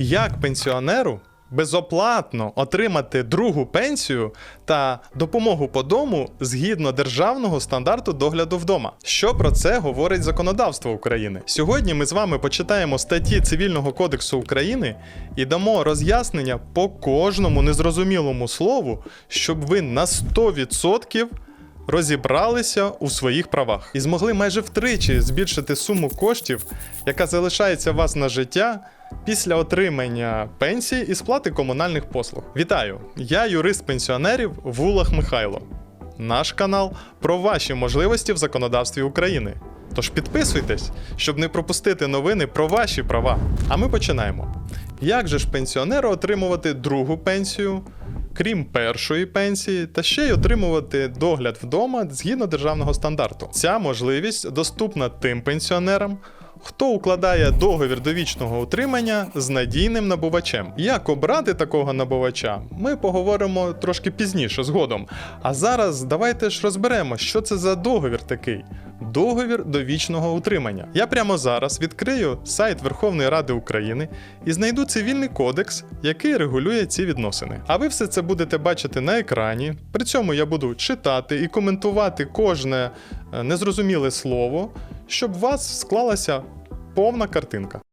Як пенсіонеру безоплатно отримати другу пенсію та допомогу по дому згідно державного стандарту догляду вдома? Що про це говорить законодавство України? Сьогодні ми з вами почитаємо статті Цивільного кодексу України і дамо роз'яснення по кожному незрозумілому слову, щоб ви на 100% розібралися у своїх правах і змогли майже втричі збільшити суму коштів, яка залишається у вас на життя після отримання пенсії і сплати комунальних послуг. Вітаю! Я юрист пенсіонерів Вулах Михайло. Наш канал про ваші можливості в законодавстві України. Тож підписуйтесь, щоб не пропустити новини про ваші права. А ми починаємо. Як же ж пенсіонеру отримувати другу пенсію, крім першої пенсії, та ще й отримувати догляд вдома згідно державного стандарту? Ця можливість доступна тим пенсіонерам, хто укладає договір довічного утримання з надійним набувачем. Як обрати такого набувача, ми поговоримо трошки пізніше згодом. А зараз давайте ж розберемо, що це за договір такий. Договір довічного утримання. Я прямо зараз відкрию сайт Верховної Ради України і знайду цивільний кодекс, який регулює ці відносини. А ви все це будете бачити на екрані. При цьому я буду читати і коментувати кожне е, незрозуміле слово, щоб у вас склалася повна картинка.